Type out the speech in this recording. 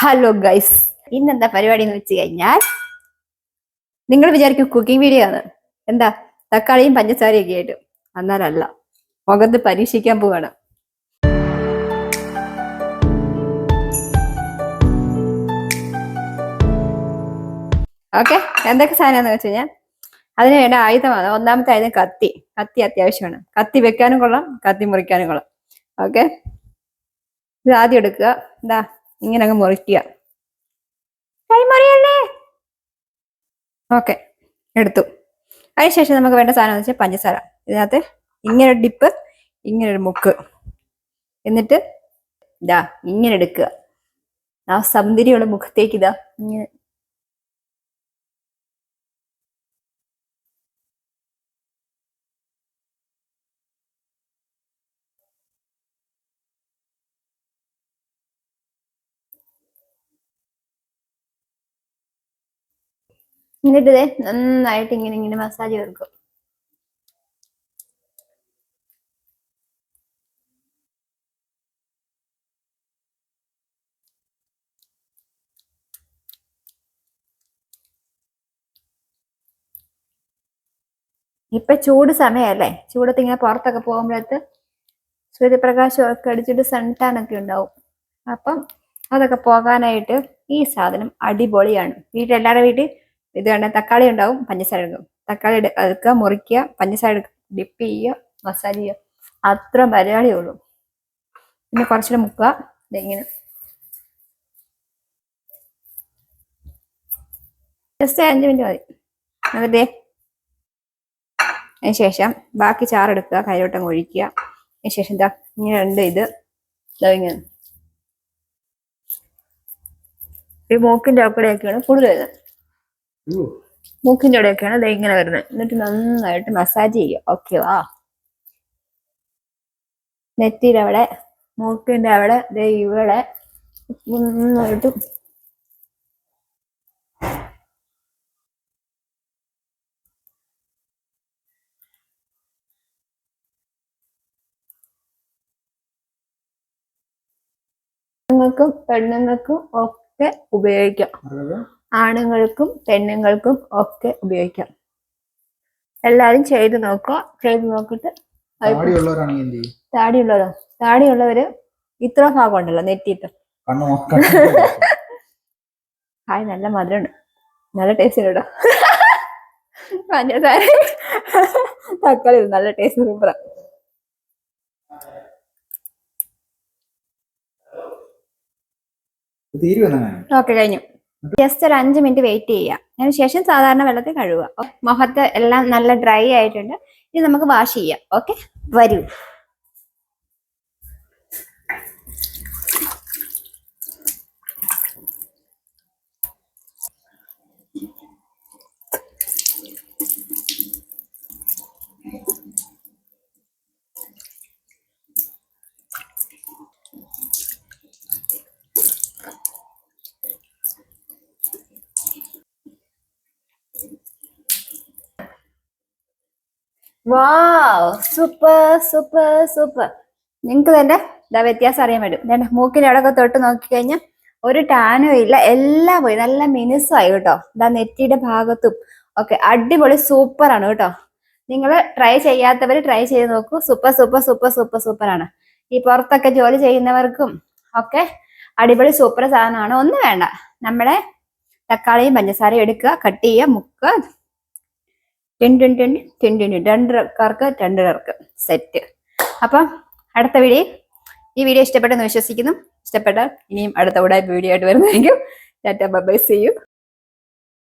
Hello guys ഇന്നെന്താ പരിപാടി എന്ന് വെച്ച് കഴിഞ്ഞാൽ നിങ്ങൾ വിചാരിക്കും കുക്കിംഗ് വീഡിയോ ആണ്. എന്താ? തക്കാളിയും പഞ്ചസാരയും ഒക്കെ ആയിട്ട്. എന്നാലല്ല മുഖത്ത് പരീക്ഷിക്കാൻ പോവാണ്. ഓക്കെ എന്തൊക്കെ സാധനമാണെന്ന് വെച്ച് കഴിഞ്ഞാൽ അതിന് വേണ്ട ആയുധമാണ്. ഒന്നാമത്തെ ആയുധം കത്തി. കത്തി അത്യാവശ്യമാണ്. കത്തി വെക്കാനും കൊള്ളാം കത്തി മുറിക്കാനും കൊള്ളാം. ഓക്കെ ഇത് ആദ്യം എടുക്കുക. എന്താ ഇങ്ങനെ അങ്ങ് മുറിക്കുക. കൈമറിയല്ലേ? ഓക്കെ എടുത്തു. അതിനുശേഷം നമുക്ക് വേണ്ട സാധനം എന്ന് വെച്ചാൽ പഞ്ചസാര. ഇതിനകത്ത് ഇങ്ങനെ ഒരു ഡിപ്പ് ഇങ്ങനെ ഒരു മുക്ക്. എന്നിട്ട് ഇതാ ഇങ്ങനെ എടുക്കുക. ആ സൗന്ദര്യമുള്ള മുഖത്തേക്ക് ഇതാ ഇങ്ങനെ എന്നിട്ട് നന്നായിട്ട് ഇങ്ങനെ ഇങ്ങനെ മസാജ് കൊടുക്കും ഇപ്പൊ ചൂട് സമയല്ലേ? ചൂടത്ത് ഇങ്ങനെ പുറത്തൊക്കെ പോകുമ്പോഴത്ത് സൂര്യപ്രകാശം ഒക്കെ അടിച്ചിട്ട് സൺ ഒക്കെ ഉണ്ടാവും. അപ്പം അതൊക്കെ പോകാനായിട്ട് ഈ സാധനം അടിപൊളിയാണ്. വീട്ടിലെല്ലാവരുടെ വീട്ടിൽ ഇത് കണ്ട തക്കാളി ഉണ്ടാവും പഞ്ചസാര എടുക്കും തക്കാളി എടുക്കുക മുറിക്കുക പഞ്ചസാര എടുക്കുക ഡിപ്പ് ചെയ്യുക മസാല ചെയ്യുക. അത്ര പരിപാടിയേ ഉള്ളൂ. പിന്നെ കുറച്ചുകൂടെ മുക്കുക. ഇങ്ങനെ. ജസ്റ്റ് അഞ്ച് മിനിറ്റ് മതി. എന്നിട്ടേ അതിന് ശേഷം ബാക്കി ചാറെടുക്കുക കൈലോട്ടം ഒഴിക്കുക. അതിന് ശേഷം എന്താ ഇങ്ങനെ ഉണ്ട് ഇത്. ഇങ്ങനെ. ഈ മൂക്കിന്റെ അവിടെയൊക്കെയാണ് കൂടുതൽ. വരുന്നത് മൂക്കിന്റെ അവിടെയൊക്കെയാണ്. ദേ ഇങ്ങനെ വരുന്നത്. എന്നിട്ട് നന്നായിട്ട് മസാജ് ചെയ്യുക. ഓക്കെ വാ. നെറ്റിയുടെ അവിടെ മൂക്കിന്റെ അവിടെ ദേ ഇവിടെ. നന്നായിട്ട് ും പെണ്ണുങ്ങൾക്കും ഒക്കെ ഉപയോഗിക്കാം. ആണുങ്ങൾക്കും പെണ്ണുങ്ങൾക്കും ഒക്കെ ഉപയോഗിക്കാം. എല്ലാരും ചെയ്ത് നോക്കുക. ചെയ്ത് നോക്കിട്ട് താടിയുള്ളവരോ താടിയുള്ളവര് ഇത്ര ഭാഗം ഉണ്ടല്ലോ നെറ്റിയിട്ട്. നോക്കാൻ ഹായ് നല്ല മധുരമുണ്ട്. നല്ല ടേസ്റ്റ് കേട്ടോ. പഞ്ചസാര തക്കാളി നല്ല ടേസ്റ്റ് സൂപ്പറാ ഓക്കെ കഴിഞ്ഞു. ജസ്റ്റ് ഒരു അഞ്ച് മിനിറ്റ് വെയിറ്റ് ചെയ്യുക അതിന് ശേഷം സാധാരണ വെള്ളത്തിൽ കഴുകുക. മുഖത്ത് എല്ലാം നല്ല ഡ്രൈ ആയിട്ടുണ്ട്. ഇനി നമുക്ക് വാഷ് ചെയ്യാം. ഓക്കെ വരൂ. വാവ് സൂപ്പർ സൂപ്പർ സൂപ്പർ നിങ്ങൾക്ക് തന്നെ ഇതാ വ്യത്യാസം അറിയാൻ പറ്റും. രണ്ട് മൂക്കിന്റെ അവിടെയൊക്കെ തൊട്ട് നോക്കിക്കഴിഞ്ഞാൽ ഒരു ടാനും ഇല്ല എല്ലാം പോയി. നല്ല മിനുസായി കേട്ടോ. ഇതാ നെറ്റിയുടെ ഭാഗത്തും ഒക്കെ അടിപൊളി സൂപ്പറാണ് കേട്ടോ. നിങ്ങൾ ട്രൈ ചെയ്യാത്തവർ ട്രൈ ചെയ്ത് നോക്കൂ. സൂപ്പർ സൂപ്പർ സൂപ്പർ സൂപ്പർ സൂപ്പറാണ് ഈ പുറത്തൊക്കെ ജോലി ചെയ്യുന്നവർക്കും ഒക്കെ അടിപൊളി സൂപ്പർ സാധനമാണ്. ഒന്നും വേണ്ട. നമ്മുടെ തക്കാളിയും പഞ്ചസാരയും എടുക്കുക കട്ട് ചെയ്യുക മുക്കുക. Ten ten ten ten ten രണ്ടരക്കാർക്ക് രണ്ടരക്ക് സെറ്റ് അപ്പം അടുത്ത വീഡിയോ ഈ വീഡിയോ ഇഷ്ടപ്പെട്ടെന്ന് വിശ്വസിക്കുന്നു. ഇഷ്ടപ്പെട്ടാൽ ഇനിയും അടുത്ത ഉടായ്പ വീഡിയോ ആയിട്ട് വരുന്നതായിരിക്കും. Tata by C U